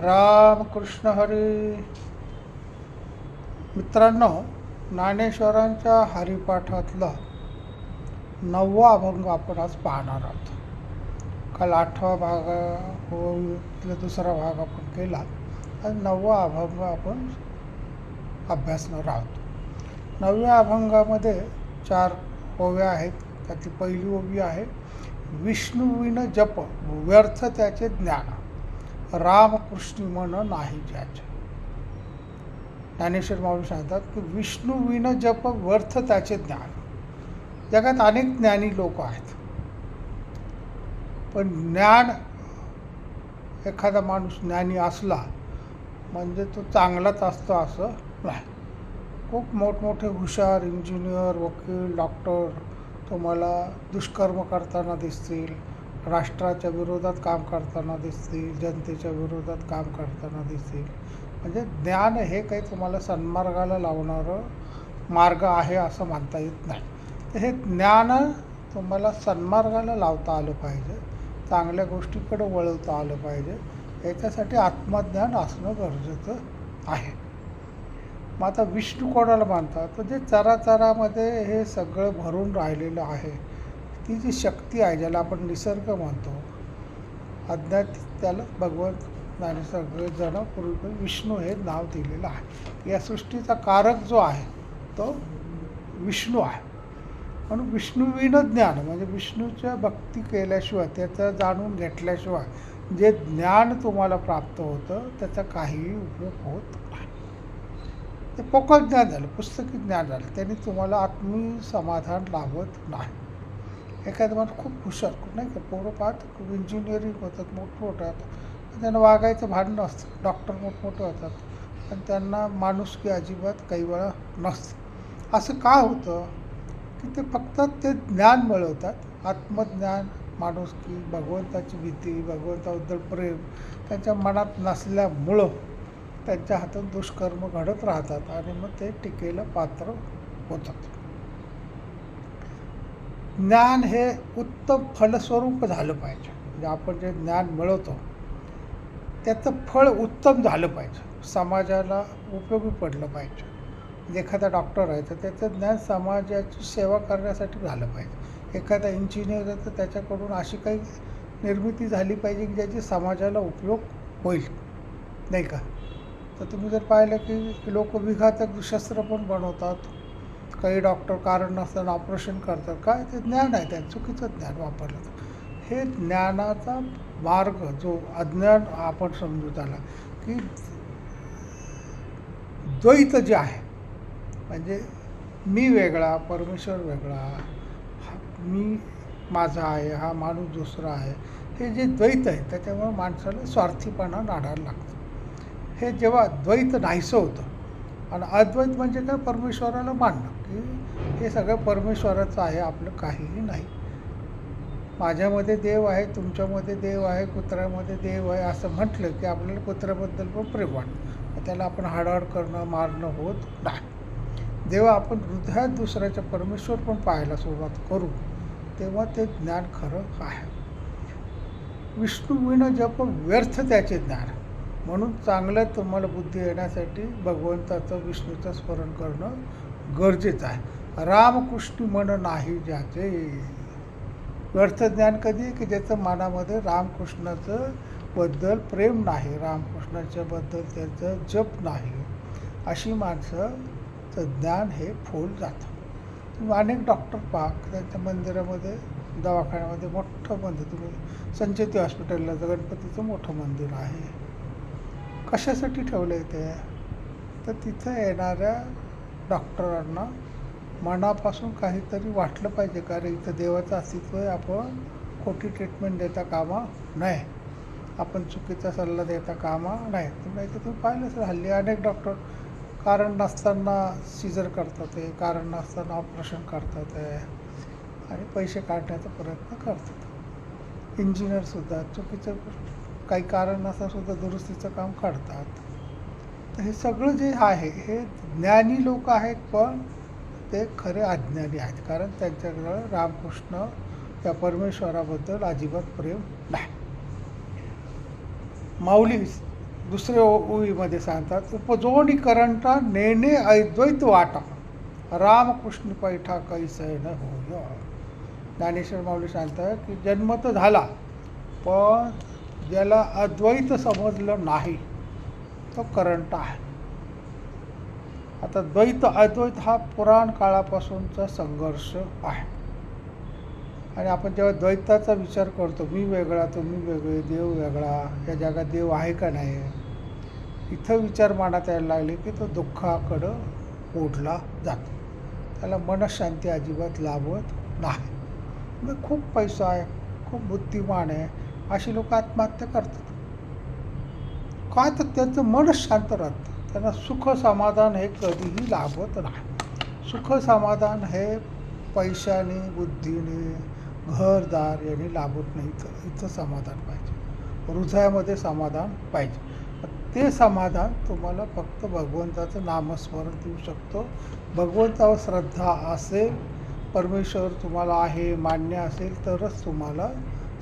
रामकृष्ण हरी. मित्रांनो ज्ञानेश्वरांच्या हरिपाठातला नववा अभंग आपण आज पाहणार आहोत. काल आठवा भाग होईल दुसरा भाग आपण केला. आज नववा अभंग आपण अभ्यासणार आहोत. नवव्या अभंगामध्ये चार ओव्या आहेत. त्यातली पहिली ओवी आहे विष्णुविन जप व्यर्थ त्याचे ज्ञान. रामकृष्ण मन नाही ज्याचे ज्ञानेश्वर माऊली सांगतात की विष्णू विन जप वर्थ त्याचे ज्ञान. जगात अनेक ज्ञानी लोक आहेत. पण ज्ञान एखादा माणूस ज्ञानी असला म्हणजे तो चांगलाच असतो असं नाही. खूप मोठमोठे हुशार इंजिनियर वकील डॉक्टर तुम्हाला दुष्कर्म करताना दिसतील. राष्ट्राच्या विरोधात काम करताना दिसतील जनतेच्या विरोधात काम करताना दिसतील. म्हणजे ज्ञान हे काही तुम्हाला सन्मार्गाला लावणारं मार्ग आहे असं मानता येत नाही. तर हे ज्ञान तुम्हाला सन्मार्गाला लावता आलं पाहिजे चांगल्या गोष्टीकडे वळवता आलं पाहिजे. याच्यासाठी आत्मज्ञान असणं गरजेचं आहे. मग आता विष्णू कोणाला मानतात तर जे चराचरामध्ये हे सगळं भरून राहिलेलं आहे ती जी शक्ती आहे ज्याला आपण निसर्ग म्हणतो अज्ञात त्याला भगवंत आणि सगळेजण पूर्वी विष्णू हे नाव दिलेलं आहे. या सृष्टीचा कारक जो आहे तो विष्णू आहे. म्हणून विष्णुविन ज्ञान म्हणजे विष्णूच्या भक्ती केल्याशिवाय त्याचं जाणून घेतल्याशिवाय जे ज्ञान तुम्हाला प्राप्त होतं त्याचा काहीही उपयोग होत नाही. ते पोकळ ज्ञान झालं पुस्तकी ज्ञान झालं त्यांनी तुम्हाला आत्मी समाधान लाभत नाही. एखादं माणूस खूप हुशार नाही का? पोरं पाहत खूप इंजिनिअरिंग होतात मोठमोठं होतात. त्यांना वागायचं भांडणं असतं. डॉक्टर मोठमोठे होतात. पण त्यांना माणुसकी अजिबात काही वेळा नसतं. असं का होतं? की ते फक्त ते ज्ञान मिळवतात. आत्मज्ञान माणुसकी भगवंताची भीती भगवंताबद्दल प्रेम त्यांच्या मनात नसल्यामुळं त्यांच्या हातात दुष्कर्म घडत राहतात आणि मग ते टिकेला पात्र होतात. ज्ञान हे उत्तम फलस्वरूप झालं पाहिजे. म्हणजे आपण जे ज्ञान मिळवतो त्याचं फळ उत्तम झालं पाहिजे. समाजाला उपयोगी पडलं पाहिजे. म्हणजे एखादा डॉक्टर आहे तर त्याचं ज्ञान समाजाची सेवा करण्यासाठी झालं पाहिजे. एखादा इंजिनियर आहे तर त्याच्याकडून अशी काही निर्मिती झाली पाहिजे की ज्याची समाजाला उपयोग होईल. नाही का? तर तुम्ही जर पाहिलं की लोक विघातक शस्त्र पण बनवतात. काही डॉक्टर कारण नसताना ऑपरेशन करतात. काय ते ज्ञान आहे त्या चुकीचं ज्ञान वापरलं हे ज्ञानाचा मार्ग जो अज्ञान आपण समजू त्याला की द्वैत जे आहे म्हणजे मी वेगळा परमेश्वर वेगळा मी माझा आहे हा माणूस दुसरा आहे हे जे द्वैत आहे त्याच्यामुळे माणसाला स्वार्थीपणा नाडायला लागतो. हे जेव्हा द्वैत नाहीसं होतं आणि अद्वैत म्हणजे काय? परमेश्वराला मानणं. की हे सगळं परमेश्वराचं आहे आपलं काहीही नाही. माझ्यामध्ये देव आहे तुमच्यामध्ये देव आहे कुत्र्यामध्ये देव आहे असं म्हटलं की आपल्याला कुत्र्याबद्दल पण प्रेम वाटतं. त्याला आपण हाडहाड करणं मारणं होत नाही. जेव्हा आपण हृदयात दुसऱ्याच्या परमेश्वर पण पाहायला सुरुवात करू तेव्हा ते ज्ञान खरं आहे. विष्णू विण जप व्यर्थ त्याचे ज्ञान. म्हणून चांगलं तुम्हाला बुद्धी येण्यासाठी भगवंताचं विष्णूचं स्मरण करणं गरजेचं आहे. रामकृष्ण मन नाही ज्याचे. व्यर्थज्ञान ज्ञान कधी की ज्याचं मनामध्ये रामकृष्णाचं बद्दल प्रेम नाही रामकृष्णाच्या बद्दल त्याचं जप नाही? अशी माणसंचं ज्ञान हे फोल जातं. तुम्ही अनेक डॉक्टर पाहा त्यांच्या मंदिरामध्ये दवाखान्यामध्ये मोठं मंदिर तुम्ही संचेती हॉस्पिटलला तर गणपतीचं मोठं मंदिर आहे. कशासाठी ठेवलं आहे ते? तर तिथं येणाऱ्या डॉक्टरांना मनापासून काहीतरी वाटलं पाहिजे कारण इथं देवाचं अस्तित्व आहे आपण खोटी ट्रीटमेंट देता कामा नाही आपण चुकीचा सल्ला देता कामा नाही तुम्ही इथं तुम्ही पाहिलं असेल हल्ली अनेक डॉक्टर कारण नसताना सिजर करतात आहे कारण नसताना ऑपरेशन करतात आहे आणि पैसे काढण्याचा प्रयत्न करतात. इंजिनियरसुद्धा चुकीचं काही कारण नसता सुद्धा दुरुस्तीचं काम काढतात तर हे सगळं जे आहे हे ज्ञानी लोक आहेत पण ते खरे अज्ञानी आहेत. कारण त्यांच्याकडं रामकृष्ण त्या परमेश्वराबद्दल अजिबात प्रेम नाही. माऊली दुसऱ्या ओळीमध्ये सांगतात उपजोनीकरंटा नेणे अद्वैत वाटा रामकृष्ण पैठा कैसे न होय. ज्ञानेश्वर माऊली सांगतात की जन्म तर झाला पण ज्याला अद्वैत समजलं नाही. तो करंट आहे. आता द्वैत अद्वैत हा पुराण काळापासूनचा संघर्ष आहे. आणि आपण जेव्हा द्वैताचा विचार करतो मी वेगळा तुम्ही वेगळे देव वेगळा या जगात देव आहे का नाही? इथं विचार मांडत यायला लागले की तो दुःखाकडं ओढला जातो. त्याला मनशांती अजिबात लाभत नाही. मग खूप पैसा आहे खूप बुद्धिमान आहे. अशी लोक आत्महत्या करतात. काय तर त्यांचं मन शांत राहतं. त्यांना सुख समाधान हे कधीही लाभत नाही. सुख समाधान हे पैशाने बुद्धीने घरदार यांनी लाभत नाही. तर इथं समाधान पाहिजे. हृदयामध्ये समाधान पाहिजे. ते समाधान तुम्हाला फक्त भगवंताचं नामस्मरण देऊ शकतो. भगवंतावर श्रद्धा असेल परमेश्वर तुम्हाला आहे मान्य असेल तरच तुम्हाला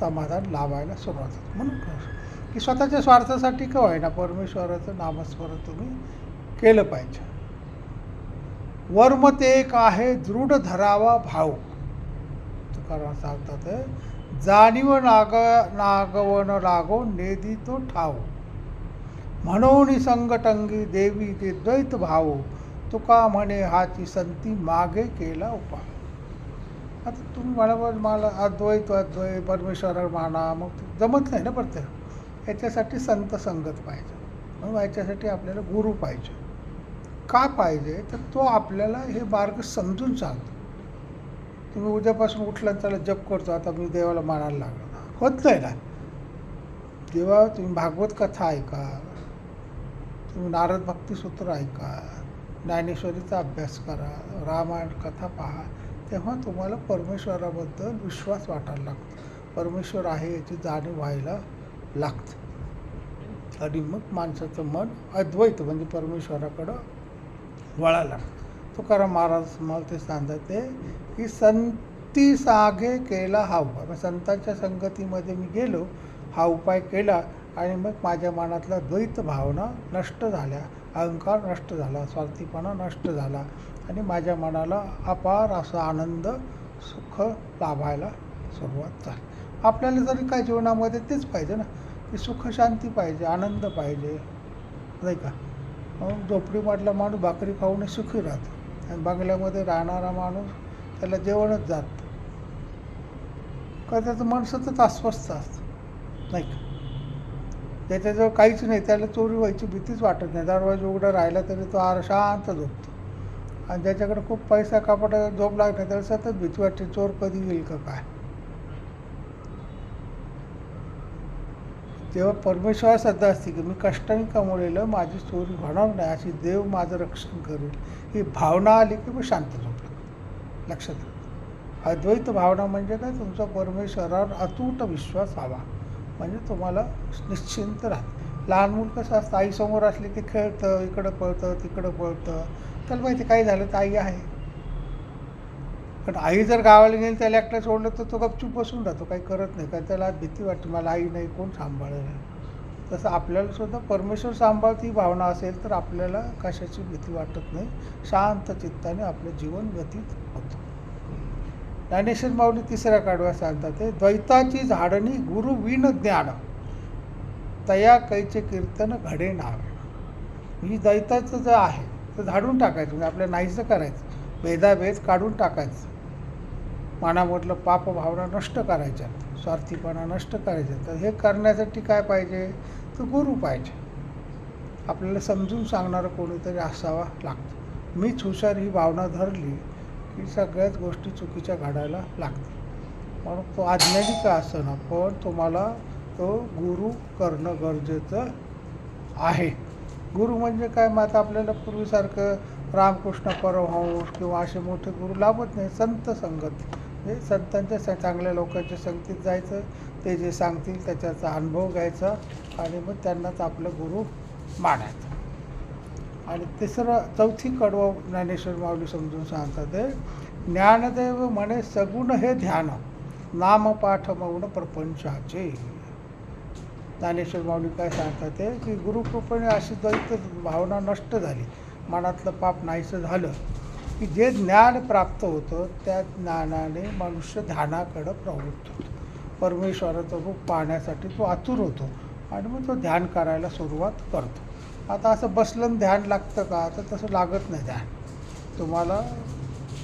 समाधान लाभायला सुरुवात होते. म्हणून की स्वतःच्या स्वार्थासाठी का होईना परमेश्वराचं नामस्मरण तुम्ही केलं पाहिजे? वर्म ते एक आहे दृढ धरावा भाऊ. तुकाराम सांगतात जाणीव नाग नागवन लागो नेदी तो ठाव म्हणून संगटंगी देवी ते द्वैत भाऊ. तुका म्हणे हाची संती मागे केला उपाय. आता तुम्ही म्हणा मला अद्वैत अद्वय परमेश्वर माना मग ते जमत नाही ना प्रत्येक. याच्यासाठी संत संगत पाहिजे. मग याच्यासाठी आपल्याला गुरु पाहिजे. का पाहिजे? तर तो आपल्याला हे मार्ग समजून सांगतो. तुम्ही उद्यापासून उठला त्याला जप करतो. आता मी देवाला मानायला लागलो. होत नाही ना. देवा तुम्ही भागवत कथा ऐका. तुम्ही नारद भक्तिसूत्र ऐका. ज्ञानेश्वरीचा अभ्यास करा. रामायण कथा पहा. तेव्हा तुम्हाला परमेश्वराबद्दल विश्वास वाटायला लागतो. परमेश्वर आहे याची जाणीव व्हायला लागतं. आणि मग माणसाचं मन अद्वैत म्हणजे परमेश्वराकडं वळायला लागतं. तुकाराम महाराज मला ते सांगतात ते की संती सागे केला हा उपाय. मग संतांच्या संगतीमध्ये मी गेलो हा उपाय केला आणि मग माझ्या मनातल्या द्वैत भावना नष्ट झाल्या. अहंकार नष्ट झाला स्वार्थीपणा नष्ट झाला आणि माझ्या मनाला अपार असा आनंद सुख लाभायला सुरुवात झाली. आपल्याला जरी काय जीवनामध्ये तेच पाहिजे ना की सुख शांती पाहिजे आनंद पाहिजे नाही का? मग झोपडीमधला माणूस भाकरी खाऊन सुखी राहतो. आणि बंगल्यामध्ये राहणारा माणूस त्याला जेवणच जात का त्याचं मन सतत अस्वस्थ असतं नाही का? त्याच्याजवळ काहीच नाही. त्याला चोरी व्हायची भीतीच वाटत नाही. दरवाजा उघडा राहिला तरी तो आर शांत झोपतो. आणि ज्याच्याकडे खूप पैसा कापड झोप लागत नाही. त्याला सतत भीती वाटते. चोर कधी येईल का काय? तेव्हा परमेश्वर सध्या असते की मी कष्टाने कमवलेलं माझी चोरी होणार नाही. अशी देव माझं रक्षण करेल. ही भावना आली की मी शांत झोपलं. लक्षात अद्वैत भावना म्हणजे काय? तुमचा परमेश्वरावर अतूट विश्वास हवा म्हणजे तुम्हाला निश्चिंत राहत. लहान मूल कसं असतं आईसमोर असली की खेळतं इकडं पळतं तिकडं पळतं. त्याला माहिती काय झालं तर आई आहे. पण आई जर गावाला गेली त्याला एकटा सोडलं तर तो गपचूप बसून राहतो काही करत नाही. कारण त्याला भीती वाटते मला आई नाही कोण सांभाळेल? तसं आपल्याला सुद्धा परमेश्वर सांभाळती ही भावना असेल तर आपल्याला कशाची भीती वाटत नाही. शांत चित्ताने आपलं जीवन व्यतीत ज्ञानेश्वर माऊली तिसऱ्या काढव्या सांगतात ते द्वैताची झाडणी गुरु विण ज्ञान तया कैचे कीर्तन घडे नावे. ही द्वैताचं जे आहे ते झाडून टाकायचं म्हणजे आपल्या नाहीचं करायचं भेदाभेद काढून टाकायचं. मनामधलं पाप भावना नष्ट करायच्या स्वार्थीपणा नष्ट करायच्या. तर हे करण्यासाठी काय पाहिजे? तर गुरु पाहिजे. आपल्याला समजून सांगणारं कोणीतरी असावा लागतो. मीच हुशार ही भावना धरली की सगळ्याच गोष्टी चुकीच्या घडायला लागतील. म्हणून तो आज्ञानी का ना पण तुम्हाला तो गुरु करणं गरजेचं आहे. गुरु म्हणजे काय? मग आता आपल्याला पूर्वीसारखं रामकृष्ण परमहंस किंवा असे मोठे गुरु लाभत नाही. संत संगत. म्हणजे संतांच्या स चांगल्या लोकांच्या संगतीत जायचं ते जे सांगतील त्याच्याचा अनुभव घ्यायचा आणि मग त्यांनाच आपलं गुरु मानायचं. आणि तिसरं चौथी कडवं ज्ञानेश्वर माऊली समजून सांगतात ते ज्ञानदेव म्हणे सगुण हे ध्यान नामपाठ मौन प्रपंचाचे. ज्ञानेश्वर माऊली काय सांगतात ते की गुरुकृपेने अशी द्वैत भावना नष्ट झाली. मनातलं पाप नाहीसं झालं की जे ज्ञान प्राप्त होतं त्या ज्ञानाने मनुष्य ध्यानाकडं प्रवृत्त होतो. परमेश्वराचं रूप पाहण्यासाठी तो आतुर होतो आणि मग तो ध्यान करायला सुरुवात करतो. आता असं बसलं ध्यान लागतं का? तर तसं लागत नाही ध्यान. तुम्हाला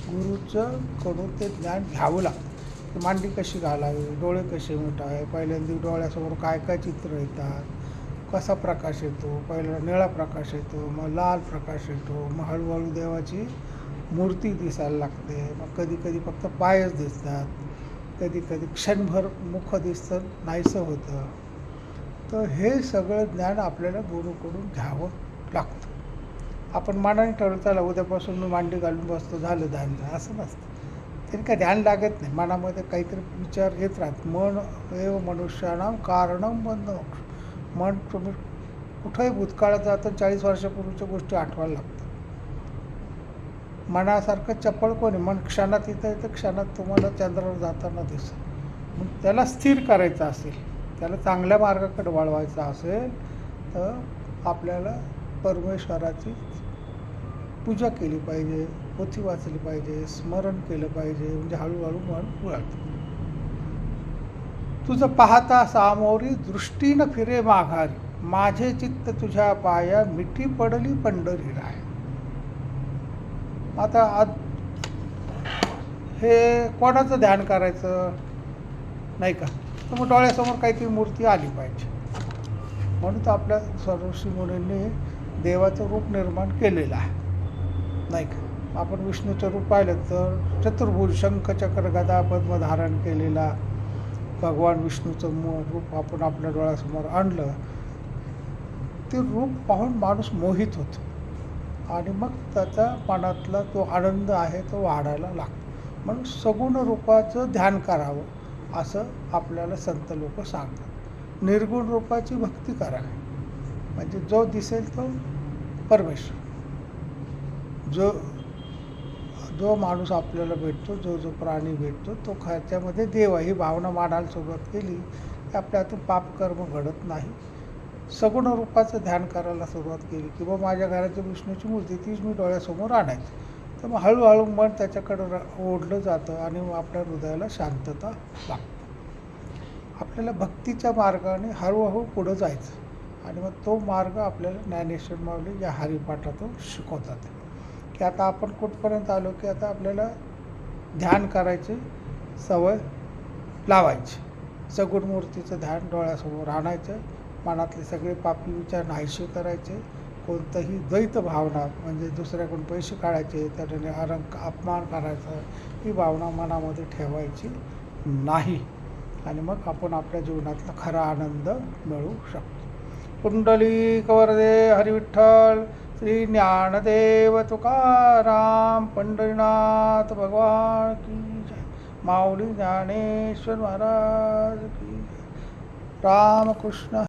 गुरुचं कडून ते ज्ञान घ्यावं लागतं. मांडी कशी घालावी? डोळे कसे मिटावे पहिल्यांदा डोळ्यासमोर काय काय चित्र येतात? कसा प्रकाश येतो? पहिला निळा प्रकाश येतो मग लाल प्रकाश येतो मग हळूहळू देवाची मूर्ती दिसायला लागते. मग कधी कधी फक्त पायच दिसतात. कधी कधी क्षणभर मुख दिसतं नाहीसं होतं. तर हे सगळं ज्ञान आपल्याला गुरुकडून घ्यावं लागतं. आपण मनाने ठरवताला उद्यापासून मी मांडी घालून बसतो झालं ध्यान असं नसतं. तरी काय ध्यान लागत नाही. मनामध्ये काहीतरी विचार येत राहत मन एव मनुष्यानाम कारणं बंद मन तुम्ही कुठंही भूतकाळात जातं चाळीस वर्षापूर्वीच्या गोष्टी आठवायला लागतात. मनासारखं चपळ कोणी मन क्षणात येतं येतं क्षणात तुम्हाला चंद्रावर जाताना दिसत. मग त्याला स्थिर करायचं असेल त्याला चांगल्या मार्गाकडे वळवायचं असेल तर आपल्याला परमेश्वराची पूजा केली पाहिजे पोथी वाचली पाहिजे स्मरण केलं पाहिजे म्हणजे हळूहळू मन वळतं. तुझं पाहता सामोरी दृष्टीनं फिरे माघारी. माझे चित्त तुझ्या पाया मिठी पडली पंढरी राय. आता आज हे कोणाचं ध्यान करायचं? नाही का? तर मग डोळ्यासमोर काहीतरी मूर्ती आली पाहिजे. म्हणून तर आपल्या सर्वश्री मुनींनी देवाचं रूप निर्माण केलेलं आहे. नाही का? आपण विष्णूचं रूप पाहिलं तर चतुर्भुज शंख चक्र गदा पद्म धारण केलेला भगवान विष्णूचं मू रूप आपण आपल्या डोळ्यासमोर आणलं. ते रूप पाहून माणूस मोहित होतो. आणि मग त्याचा मनातला तो आनंद आहे तो वाढायला लागतो. म्हणून सगुण रूपाचं ध्यान करावं. असं आपल्याला संत लोक सांगतात. निर्गुण रूपाची भक्ती करा. म्हणजे जो दिसेल तो परमेश्वर. जो जो माणूस आपल्याला भेटतो जो जो प्राणी भेटतो तो त्याच्यामध्ये देव आहे. ही भावना मांडायला सुरुवात केली की आपल्या हातून पापकर्म घडत नाही. सगुण रूपाचं ध्यान करायला सुरुवात केली किंवा माझ्या घराची विष्णूची मूर्ती तीच मी डोळ्यासमोर आणायची. तर मग हळूहळू मन त्याच्याकडं ओढलं जातं आणि मग आपल्या हृदयाला शांतता लागते. आपल्याला भक्तीच्या मार्गाने हळूहळू पुढं जायचं. आणि मग तो मार्ग आपल्याला ज्ञानेश्वर माऊली या हरिपाठातून शिकवतात. की आता आपण कुठपर्यंत आलो की आता आपल्याला ध्यान करायची सवय लावायची. सगुण मूर्तीचं ध्यान डोळ्यासमोर आणायचं. मनातले सगळे पापी विचार नाहीसे करायचे. कोणतंही द्वैत भावना म्हणजे दुसऱ्याकडून पैसे काढायचे त्याने अरंक अपमान करायचा ही भावना मनामध्ये ठेवायची नाही. आणि मग आपण आपल्या जीवनातला खरा आनंद मिळवू शकतो. कुंडली कवरदे हरिविठ्ठल श्री ज्ञानदेव तुकाराम पंढरीनाथ भगवान की जय. माऊली ज्ञानेश्वर महाराज की जय. रामकृष्ण